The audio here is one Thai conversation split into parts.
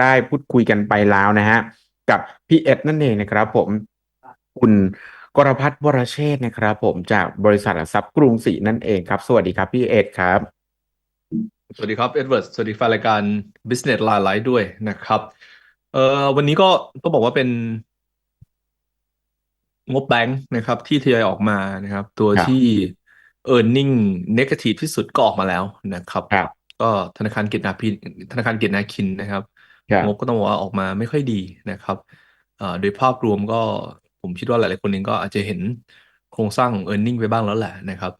ได้พูดคุยกันไปแล้วนะฮะกับพี่เอ็ดนั่นเองนะครับผมคุณกรพัฒน์วรเชษฐ์นะครับผมจากบริษัทหลักทรัพย์กรุงศรีนั่นเองครับ สวัสดีครับพี่เอ็ดครับ สวัสดีครับเอ็ดเวิร์ดสวัสดีแฟนรายการ Business Line Live ด้วยนะครับเอ่อวันนี้ก็ต้องบอกว่าเป็นงบแบงค์นะครับ ที่ทยอยออกมานะครับ ตัวครับที่ e a r n i n g negative ที่สุดก็ออกมาแล้วนะครับครับก็ธนาคารเกียรตินาพินธนาคารเกียรตินาคินนะครับครับ งบก็ต้องบอกว่าออกมาไม่ค่อยดีนะครับเอ่อโดยภาพรวมก็ผมคิดว่าหลายๆคนเองก็อาจจะเห็นโครงสร้างของ e a r n i n g ไปบ้างแล้วแหละนะครับ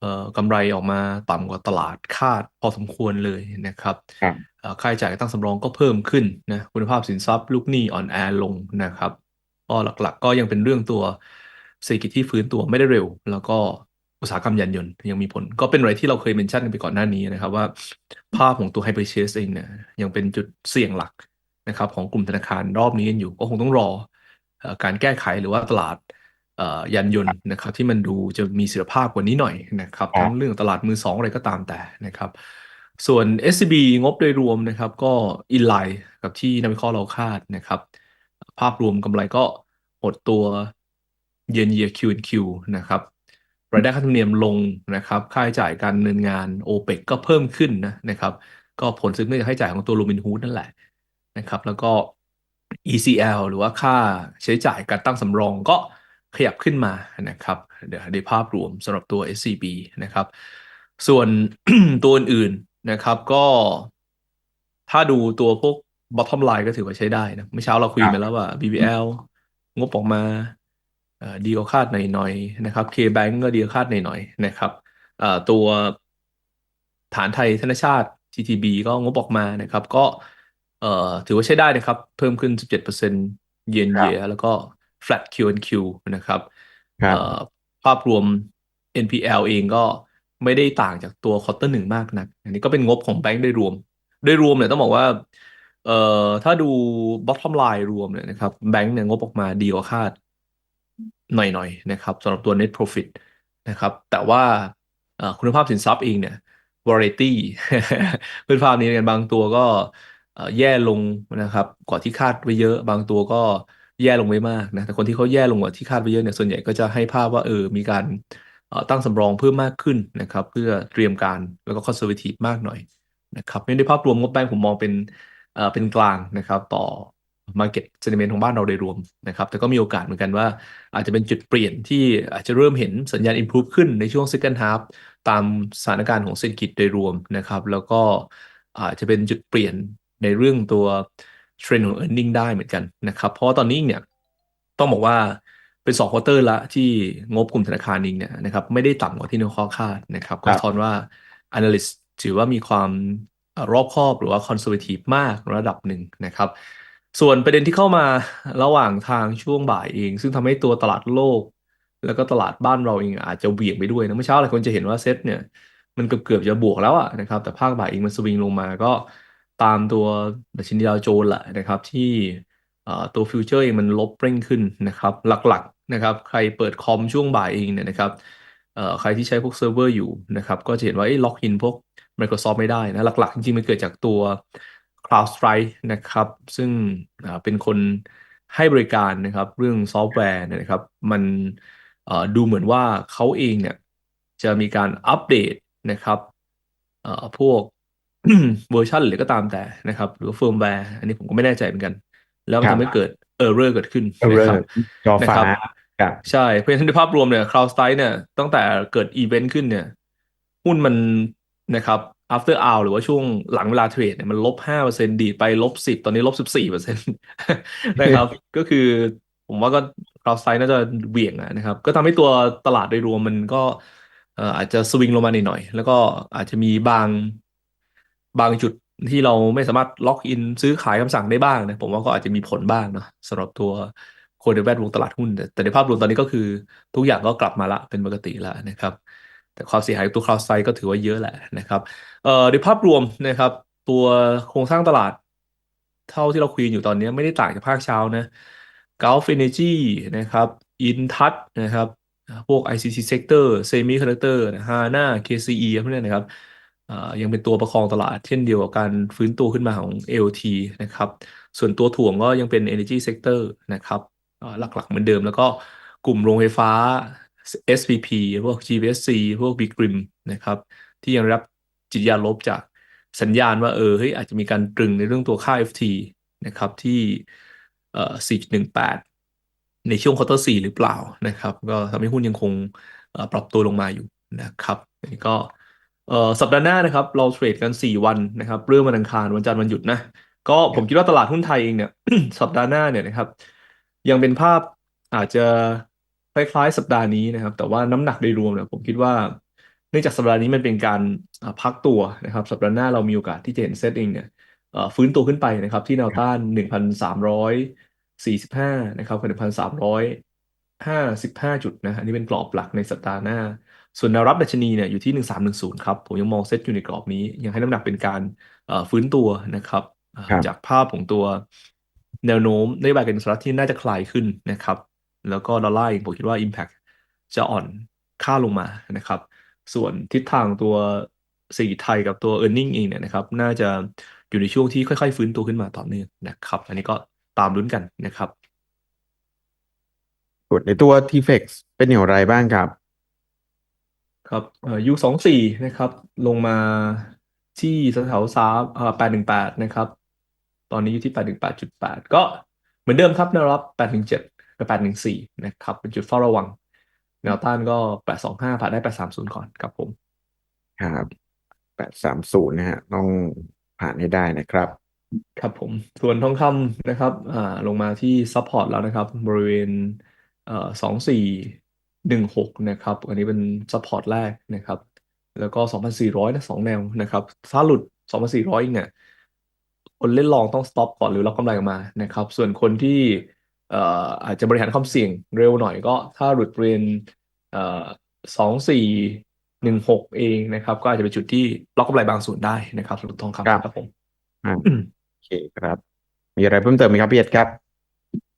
เอ่อกำไรออกมาต่ำกว่าตลาดคาดพอสมควรเลยนะครับครับเอ่อค่าใช้จ่ายตั้งสำรองก็เพิ่มขึ้นนะคุณภาพสินทรัพย์ลูกหนี้อ่อนแอลงนะครับก็หลักๆก็ยังเป็นเรื่องตัวเศรษฐกิจที่ฟื้นตัวไม่ได้เร็ว แล้วก็ อุตสาหกรรมยานยนต์ยังมีผล ก็เป็นอะไรที่เราเคยเมนชั่นกันไปก่อนหน้านี้นะครับ ว่าภาพของตัว Hyperchase เองเนี่ยยังเป็นจุดเสี่ยงหลักนะครับ ของกลุ่มธนาคารรอบนี้กันอยู่ ก็คงต้องรอเอ่อการแก้ไขหรือว่าตลาดเอ่อยานยนต์นะครับที่มันดูจะมีเสถียรภาพกว่านี้หน่อยนะครับครับทั้งเรื่องตลาดมือสองอะไรก็ตามแต่นะครับ ส่วน SCB งบโดยรวมนะครับ ก็อินไลน์กับที่นักวิเคราะห์เราคาดนะครับ ภาพรวมกำไรก็หดตัว Year on Year Q on Q นะครับ รายได้ค่าธรรมเนียมลงนะครับค่าใช้จ่ายการดำเนินงาน OPEX ก็เพิ่มขึ้นนะนะครับก็ผลซึ่งเนื่องจากค่าใช้จ่ายของตัว Robinhood นั่นแหละนะครับแล้วก็ ECL หรือว่าค่าใช้จ่ายการตั้งสำรองก็ขยับขึ้นมานะครับเดี๋ยวในภาพรวมสำหรับตัว SCB นะครับ ส่วนตัวอื่นๆนะครับก็ถ้าดูตัวพวก bottom line ก็ถือว่าใช้ได้นะเมื่อเช้าเราคุยครับไปแล้วว่า BBL งบออกมา ดีกว่าคาดหน่อยๆนะครับ KBank ก็ดีกว่าคาดหน่อยๆนะครับเอ่อตัวฐานไทยธนชาติ TTB ก็งบออกมานะครับ ก็เอ่อถือว่าใช้ได้นะครับ เพิ่มขึ้น 17% year on ครับ year แล้วก็ flat Q on Q นะครับครับเอ่อภาพรวม NPL เองก็ไม่ได้ต่างจากตัวควอเตอร์หนึ่งมากนัก อันนี้ก็เป็นงบของแบงก์โดยรวม โดยรวมเนี่ยต้องบอกว่า เอ่อถ้าดู bottom line รวมเนี่ยนะครับแบงก์เนี่ยงบออกมาดีกว่าคาด หน่อยๆนะครับสำหรับตัว net profit นะครับแต่ว่าคุณภาพสินทรัพย์เองเนี่ย variety คุณภาพนี้กันบางตัวก็แย่ลงนะครับ กว่าที่คาดไว้เยอะ บางตัวก็แย่ลงไม่มากนะแต่คนที่เขาแย่ลงกว่าที่คาดไว้เยอะเนี่ยส่วนใหญ่ก็จะให้ภาพว่าเออมีการตั้งสำรองเพิ่มมากขึ้นนะครับ เพื่อเตรียมการแล้วก็ conservative มากหน่อยนะครับเพราะฉะนั้นในภาพรวมงบแบงก์ผมมองเป็นเป็นกลางนะครับ ต่อ market sentiment ของบ้านเราโดยรวมนะครับ แต่ก็มีโอกาสเหมือนกันว่า อาจจะเป็นจุดเปลี่ยนที่อาจจะเริ่มเห็นสัญญาณ improve ขึ้นในช่วง second half ตามสถานการณ์ของเศรษฐกิจโดยรวมนะครับ แล้วก็อาจจะเป็นจุดเปลี่ยนในเรื่องตัวเทรนด์ของ earning ได้เหมือนกันนะครับ เพราะว่าตอนนี้เนี่ยต้องบอกว่าเป็น2ควอเตอร์ละที่งบกลุ่มธนาคารเองเนี่ยนะครับไม่ได้ต่ำกว่าที่นักวิเคราะห์คาดนะครับก็ครับสะท้อนว่า analyst ถือว่ามีความเอ่อรอบคอบหรือว่า conservative มากระดับหนึ่งนะครับ ส่วนประเด็นที่เข้ามาระหว่างทางช่วงบ่ายเอง ซึ่งทำให้ตัวตลาดโลก แล้วก็ตลาดบ้านเราเองอาจจะเหวี่ยงไปด้วยนะเมื่อเช้าหลายคนจะเห็นว่าเซ็ตเนี่ย มันเกือบเกือบจะบวกแล้วอะนะครับ แต่ภาคบ่ายเองมันสวิงลงมาก็ตามตัวดัชนีดาวโจนส์แหละนะครับ ที่ตัวฟิวเจอร์เองมันลบเร่งขึ้นนะครับ หลักๆนะครับ ใครเปิดคอมช่วงบ่ายเองเนี่ยนะครับใครที่ใช้พวกเซิร์ฟเวอร์อยู่นะครับ ก็จะเห็นว่าล็อกอินพวก Microsoft ไม่ได้นะ หลักๆ จริงๆ มันเกิดจากตัว CrowdStrike นะครับ ซึ่งอ่าเป็นคนให้บริการนะครับ เรื่องซอฟต์แวร์เนยนะครับ มันเอ่อดูเหมือนว่าเขาเองเนี่ยจะมีการอัปเดตนะครับเอ่อพวกเวอร์ชันหรือก็ตามแต่นะครับ หรือว่าเฟิร์มแวร์อันนี้ผมก็ไม่แน่ใจเหมือนกัน แล้วมันครับทำให้เกิดเออร์เรอร์เกิดขึ้นเออนะครับจอนะฟ้าครับครับใช่เพราะฉะนั้นในภาพรวมเนี่ย CrowdStrike เนี่ยตั้งแต่เกิดอีเวนต์ขึ้นเนี่ย หุ้นมันนะครับ after hour หรือว่าช่วงหลังเวลาเทรดเนี่ยมันลบห้าเปอร์เซ็นต์ดีดไปลบสิบตอนนี้ลบสิบสี่เปอร์เซ็นต์นะครับ ก็คือผมว่าก็ CrowdStrike น่าจะเหวี่ยงอะนะครับ ก็ทำให้ตัวตลาดโดยรวมมันก็เอ่ออาจจะสวิงลงมาหน่อยๆแล้วก็อาจจะมีบางบางจุดที่เราไม่สามารถล็อกอินซื้อขายคำสั่งได้บ้างนะผมว่าก็อาจจะมีผลบ้างเนาะสำหรับตัวคนในแวดวงตลาดหุ้น แต่แต่ในภาพรวมตอนนี้ก็คือ ทุกอย่างก็กลับมาละเป็นปกติแล้วนะครับ แต่ความเสียหายตัว CrowdStrike ก็ถือว่าเยอะแหละนะครับเอ่อในภาพรวมนะครับ ตัวโครงสร้างตลาด เท่าที่เราคุยอยู่ตอนนี้ไม่ได้ต่างจากภาคเช้านะ Gulf Energy นะครับ Intouch นะครับพวก ICT Sector Semiconductor นะ HANA KCE พวกนี้นะครับยังเป็นตัวประคองตลาดเช่นเดียวกับการฟื้นตัวขึ้นมาของ AOT นะครับ ส่วนตัวถ่วงก็ยังเป็น Energy Sector นะครับหลักๆเหมือนเดิม แล้วก็กลุ่มโรงไฟฟ้า SPP พวก GVSC พวก Big Rim นะครับ ที่ยังรับจิตยาลบจากสัญญาณว่าเออเฮ้ยอาจจะมีการตรึงในเรื่องตัวค่า FT นะครับที่เอ่อ4.18 ในช่วงควอเตอร์4หรือเปล่านะครับ ก็ทำให้หุ้นยังคงปรับตัวลงมาอยู่นะครับนนี้ก็เอ่อสัปดาห์หน้านะครับ เราเทรดกัน 4 วันนะครับเริ่มวันอังคารวันจันทร์วันหยุดนะ ก็ผมคิดว่าตลาดหุ้นไทยเองเนี่ยสัปดาห์หน้าเนี่ยนะครับ ยังเป็นภาพอาจจะ คล้ายๆ สัปดาห์นี้นะครับ แต่ว่าน้ำหนักโดยรวมเนี่ยผมคิดว่าเนื่องจากสัปดาห์นี้มันเป็นการอ่าพักตัวนะครับ สัปดาห์หน้าเรามีโอกาสที่จะเห็นเซตเองเนี่ยเอ่อฟื้นตัวขึ้นไปนะครับ ที่แนวต้าน 1,345 นะครับกับ1,355 จุดนะอันนี้เป็นกรอบหลักในสัปดาห์หน้า ส่วนแนวรับดัชนีเนี่ยอยู่ที่ 1310 ครับ ผมยังมองเซตอยู่ในกรอบนี้ ยังให้น้ำหนักเป็นการเอ่อฟื้นตัวนะครับอ่าครับจากภาพของตัวแนวโน้มนโยบายการเงินสหรัฐที่น่าจะคลายขึ้นนะครับ แล้วก็ดอลลาร์เองผมคิดว่า Impact จะอ่อนค่าลงมานะครับ ส่วนทิศทางตัวเศรษฐกิจไทยกับตัว e a r n i n g เองเนี่ยนะครับ น่าจะอยู่ในช่วงที่ค่อย ๆ ฟื้นตัวขึ้นมาต่อเนื่องนะครับ อันนี้ก็ตามลุ้นกันนะครับส่วนในตัว TFX เป็นอย่างไรบ้างครับ ครับเอ่อ U สองสี่นะครับ ลงมาที่แถวๆสามเอ่อแปดหนึ่งแปดนะครับ ตอนนี้อยู่ที่แปดหนึ่งแปดจุดแปดก็เหมือนเดิมครับแนวรับแปดหนึ่งเจ็ดกับ แปดหนึ่งสี่นะครับ เป็นจุดเฝ้าระวัง แนวต้านก็แปดสองห้าผ่านได้แปดสามศูนย์ก่อนครับผมครับแปดสามศูนย์นะฮะต้องผ่านให้ได้นะครับ ครับผม ส่วนทองคำนะครับอ่าลงมาที่ซัพพอร์ตแล้วนะครับ บริเวณเอ่อสองสี่หนึ่งหกนะครับ อันนี้เป็นซัพพอร์ตแรกนะครับ แล้วก็สองพันสี่ร้อยนะสองแนวนะครับถ้าหลุดสองพันสี่ร้อยเนี่ยคนเล่นลองต้องสต็อปก่อนหรือรับกำไรออกมานะครับ ส่วนคนที่เอ่ออาจจะบริหารความเสี่ยงเร็วหน่อยก็ถ้าหลุดบริเวณเอ่อสองสี่หนึ่งหกเองนะครับ ก็อาจจะเป็นจุดที่ล็อกกำไรบางส่วนได้นะครับสำหรับทองครัคำบครับผมอ่าโอเคครับ มีอะไรเพิ่มเติมไหมครับพี่เอ็ดครับ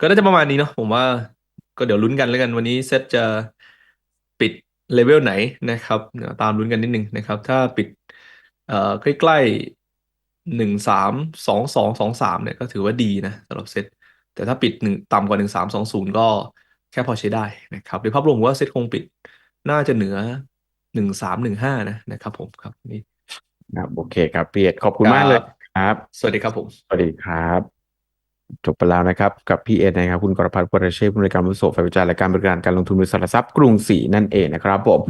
ก็น่าจะประมาณนี้เนาะผมว่า ก็เดี๋ยวลุ้นกันแล้วกันวันนี้เซตจะปิดเลเวลไหนนะครับเดี๋ยวตามลุ้นกันนิดนึงนะครับ ถ้าปิดเอ่อใกล้ๆหนึ่งสามสองสองสองสามเนี่ยก็ถือว่าดีนะสำหรับเซต แต่ถ้าปิดหนึ่งต่ำกว่าหนึ่งสามสองศูนย์ก็แค่พอใช้ได้นะครับโดยภาพรวมผมว่าเซตคงปิดน่าจะเหนือหนึ่งสามหนึ่งห้านะนะครับผมครับนี่ครับโอเคครับพี่เอ็ดขอบคุณมากเลยครับ สวัสดีครับผม สวัสดีครับ จบไปแล้วนะครับ กับพี่เอ็ดนะครับ คุณกรพัฒน์วรเชษฐ์ผู้บริการมุโสฝ่ายวิจัยและการบริการการลงทุนบริษัทหลักทรัพย์กรุงศรีนั่นเองนะครับผม